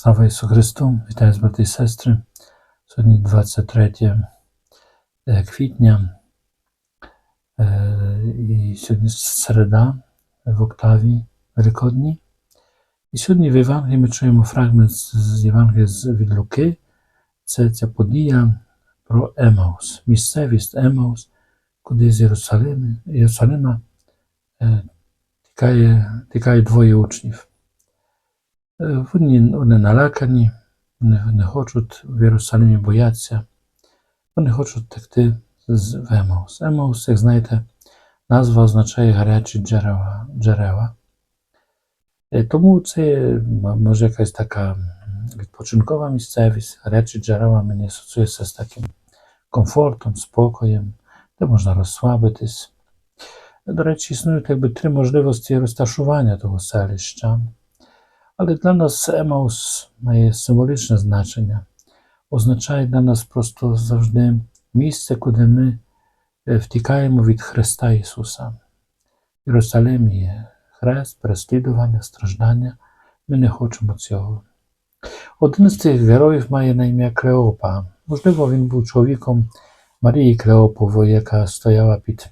Слава Ісусу Христу! Вітаю з брати і сестри. Сьогодні 23 е, квітня, е, і сьогодні середа в октаві Великодній. І сьогодні в Євангелії ми чуємо фрагмент з- з Євангелія з- від Луки. Це ця подія про Емаус, місцевість Емаус, куди з Єрусалима, Єрусалима е, тікає, тікає двоє учнів. Вони, вони налякані, вони не хочуть в Єрусалимі бояться, вони хочуть текти з Емаус. Емаус, як знаєте, назва означає гарячі джерела. джерела. Е, Тому це може якась така відпочинкова місцевість, гарячі джерела мені асоціюється з таким комфортом, спокоєм, де можна розслабитись. До речі, існують якби три можливості розташування того селища. Але для нас Емаус має символічне значення. Означає для нас просто завжди місце, куди ми е, втікаємо від Христа Ісуса. В є хрест, переслідування, страждання. Ми не хочемо цього. Один з цих героїв має на ім'я Клеопа. Можливо, він був чоловіком Марії Клеопової, яка стояла під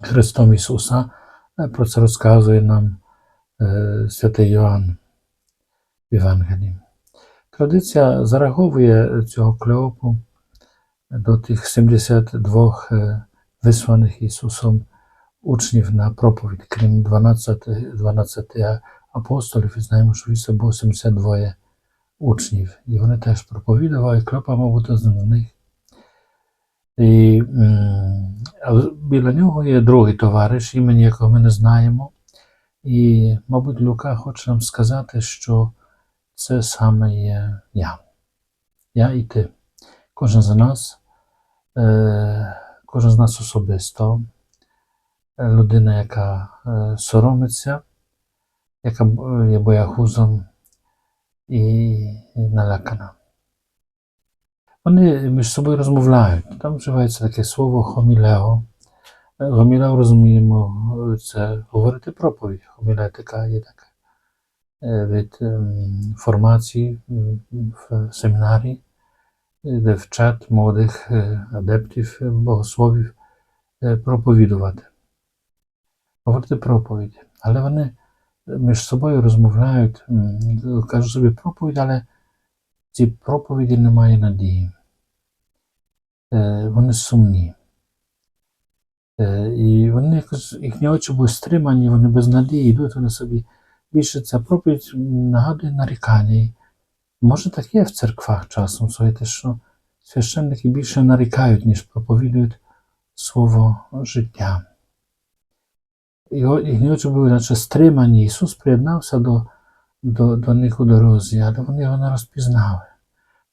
Христом Ісуса. Е, Про це розказує нам е, святий Йоанн Євангелії. Традиція зараховує цього Клеопу до тих 72 е, висланих Ісусом учнів на проповідь, крім 12, 12 апостолів, і знаємо, що Ісус було 72 учнів. І вони теж проповідували, Клеопа, мав бути з них. І а біля нього є другий товариш, імені якого ми не знаємо. І, мабуть, Лука хоче нам сказати, що це саме є я. Я і ти. Кожен з нас, е, кожен з нас особисто, е, людина, яка е, соромиться, яка є боягузом і, налякана. Вони між собою розмовляють. Там вживається таке слово хомілео. Гомілео розуміємо, це говорити проповідь. Хомілетика є така від ем, формації в семінарі, е, де вчать молодих е, адептів, е, богословів е, проповідувати. Говорити проповідь. Але вони між собою розмовляють, кажуть собі проповідь, але ці проповіді немає надії. Е, Вони сумні. Е, І вони якось їхні очі були стримані, вони без надії йдуть вони собі. Більше ця проповідь нагадує нарікання. Може так є в церквах часом, слухайте, що священники більше нарікають, ніж проповідують слово життя. Його, їхні очі були наче стримані. Ісус приєднався до, до, до них у дорозі, але вони його не розпізнали.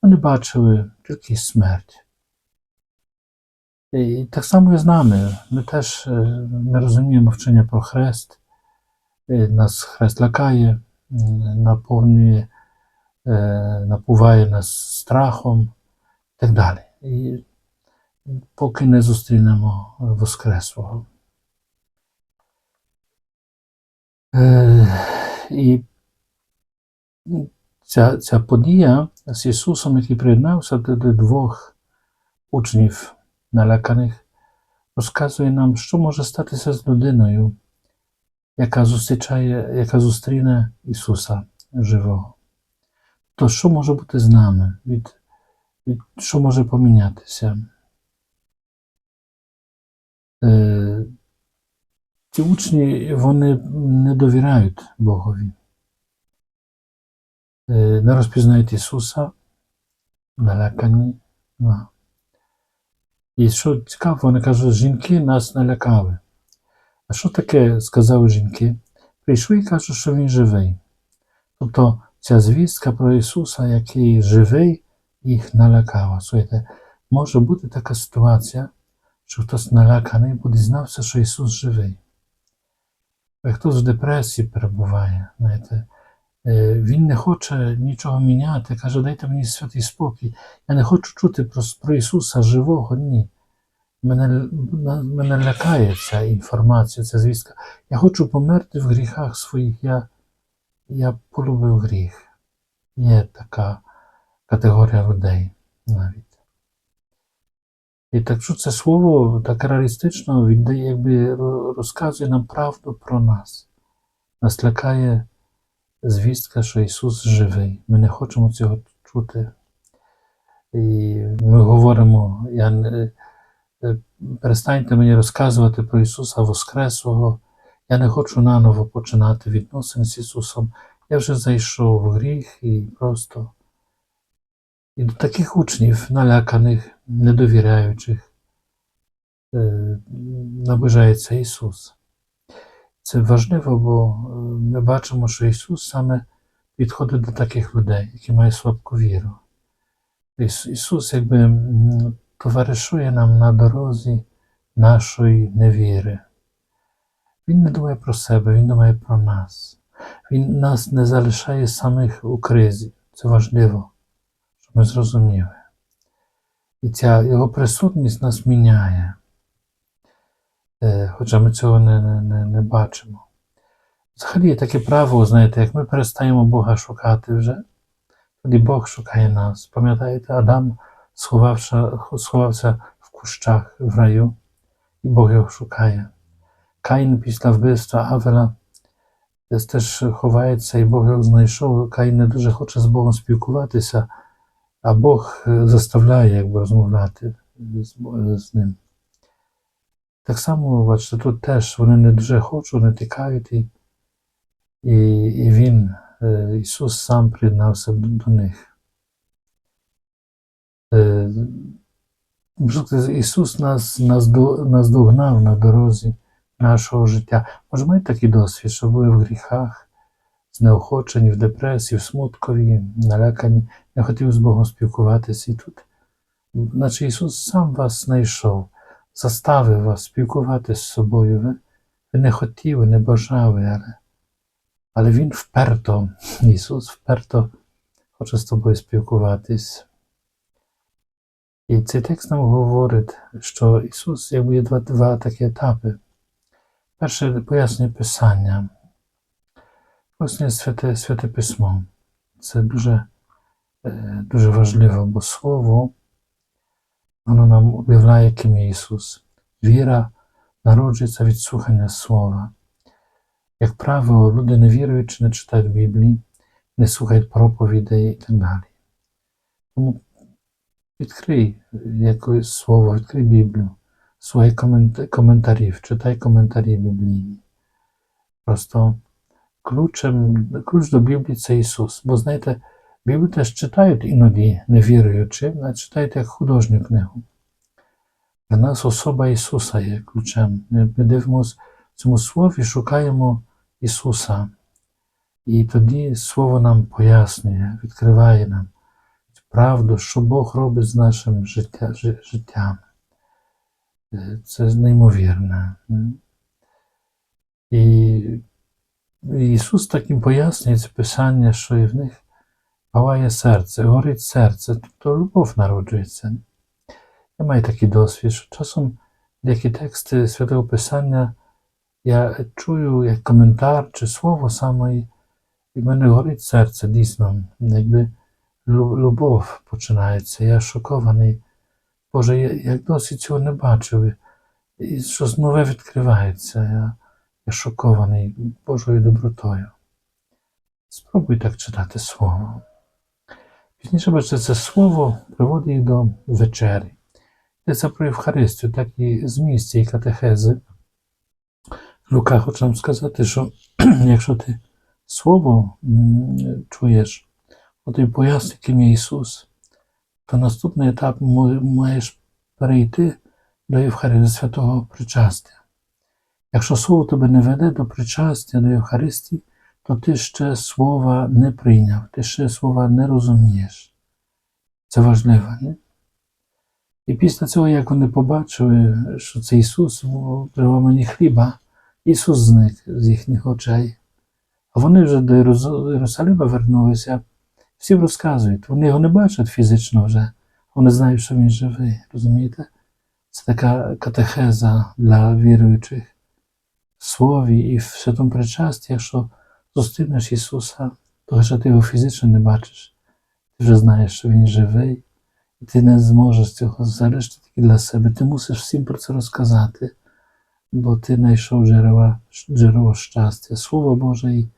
Вони бачили тільки смерть. І так само і з нами. Ми теж е, не розуміємо вчення про хрест. Е, Нас хрест лякає, наповнює, е, напуває нас страхом і так далі. І поки не зустрінемо Воскреслого. Е, І ця, ця подія з Ісусом, який приєднався до, двох учнів наляканих, розказує нам, що може статися з людиною, яка зустрічає, яка зустріне Ісуса живого. То що може бути з нами? Від, від, що може помінятися? Е, ці учні вони не довіряють Богові, Е, не розпізнають Ісуса, налякані. І що цікаво, вони кажуть, жінки нас налякали. А що таке сказали жінки? Прийшли і кажуть, що Він живий. Тобто ця звістка про Ісуса, який живий, їх налякала. Слухайте, може бути така ситуація, що хтось наляканий, бо дізнався, що Ісус живий. Як хтось в депресії перебуває, знаєте, е, він не хоче нічого міняти, каже, дайте мені святий спокій. Я не хочу чути про Ісуса живого, ні. Мене, мене лякає ця інформація, ця звістка. Я хочу померти в гріхах своїх. Я, я полюбив гріх. Є така категорія людей навіть. І так що це слово так реалістично віддає, якби розказує нам правду про нас. Нас лякає звістка, що Ісус живий. Ми не хочемо цього чути. І ми говоримо, я не, перестаньте мені розказувати про Ісуса Воскреслого. Я не хочу наново починати відносини з Ісусом. Я вже зайшов в гріх і просто. І до таких учнів, наляканих, недовіряючих, е, наближається Ісус. Це важливо, бо е, ми бачимо, що Ісус саме підходить до таких людей, які мають слабку віру. Ісус якби товаришує нам на дорозі нашої невіри. Він не думає про себе, Він думає про нас. Він нас не залишає самих у кризі. Це важливо, щоб ми зрозуміли. І ця його присутність нас міняє. Е, Хоча ми цього не, не, не, не бачимо. Взагалі є таке право, знаєте, як ми перестаємо Бога шукати вже, тоді Бог шукає нас. Пам'ятаєте, Адам сховався, сховався в кущах в раю, і Бог його шукає. Каїн після вбивства Авела десь теж ховається, і Бог його знайшов. Каїн не дуже хоче з Богом спілкуватися, а Бог е, заставляє якби розмовляти з, Бо- з ним. Так само, бачите, тут теж вони не дуже хочуть, вони тікають, і, і, і Він, е, Ісус сам приєднався до, до них. Е, Ісус нас, нас, до- наздогнав на дорозі нашого життя. Може, маєте такий досвід, що були в гріхах, знеохочені, в депресії, в смуткові, налякані, не хотів з Богом спілкуватися. І тут, наче Ісус сам вас знайшов, заставив вас спілкуватися з собою. Ви, ви не хотіли, не бажали, але, але Він вперто, Ісус вперто хоче з тобою спілкуватись. І цей текст нам говорить, що Ісус якби є два, два такі етапи. Перше пояснює Писання, пояснює святе, святе письмо. Це дуже, е, дуже важливо, бо Слово воно нам об'являє, ким є Ісус. Віра народжується від слухання Слова. Як правило, люди невіруючі не читають Біблії, не слухають проповідей і так далі. Тому відкрий якесь слово, відкрий Біблію, свої комент- коментарів, читай коментарі біблійні. Просто ключем, ключ до Біблії це Ісус. Бо знаєте, Біблію теж читають іноді невіруючи, а читають як художню книгу. Для нас особа Ісуса є ключем. Ми дивимося в цьому слові, шукаємо Ісуса. І тоді Слово нам пояснює, відкриває нам правду, що Бог робить з нашим життя, жи- життям. Е, Це неймовірне. М. І і Ісус таким пояснює це Писання, що і в них палає серце, горить серце, тобто любов народжується. Я маю такий досвід, що часом деякі тексти Святого Писання я чую як коментар чи слово саме, і в мене горить серце дійсно, якби лю- любов починається. Я шокований. Боже, я, я досі цього не бачив. І щось нове відкривається. Я, я шокований Божою добротою. Спробуй так читати слово. Пізніше, бачите, це слово приводить їх до вечері. Йдеться про Євхаристію, так і зміст цієї катехези. Лука хоче нам сказати, що якщо ти слово м, чуєш, от і поясни, ким є Ісус, то наступний етап маєш перейти до Євхаристії, святого причастя. Якщо слово тебе не веде до причастя, до Євхаристії, то ти ще слова не прийняв, ти ще слова не розумієш. Це важливо, не? І після цього, як вони побачили, що це Ісус при ламані хліба, Ісус зник з їхніх очей. А вони вже до Єрусалима вернулися, всі розказують, вони його не бачать фізично вже, вони знають, що він живий, розумієте? Це така катехеза для віруючих в слові і в святому причасті, якщо зустрінеш Ісуса, то хоча ти його фізично не бачиш, ти вже знаєш, що він живий, і ти не зможеш цього залишити тільки для себе. Ти мусиш всім про це розказати, бо ти знайшов джерела, джерело щастя. Слово Боже і,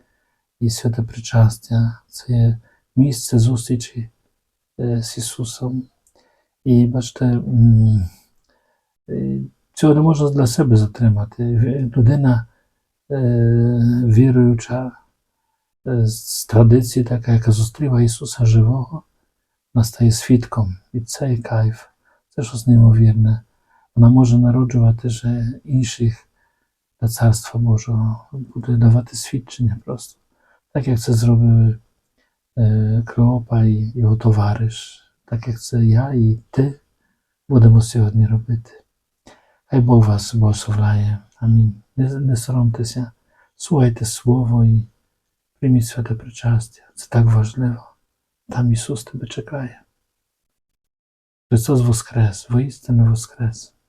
і святе причастя це є місце зустрічі е, з Ісусом. І бачите, м, е, цього не можна для себе затримати. Ві- Людина е, віруюча е, з традиції, така, яка зустріла Ісуса живого, вона стає свідком. І це є кайф, це щось неймовірне. Вона може народжувати ще інших для Царства Божого, буде давати свідчення просто. Так як це зробили е, Клеопа і його товариш, так як це я і ти будемо сьогодні робити. Хай Бог вас благословляє. Амінь. Не, не соромтеся, слухайте Слово і прийміть святе причастя. Це так важливо. Там Ісус тебе чекає. Христос Воскрес, воістину Воскрес.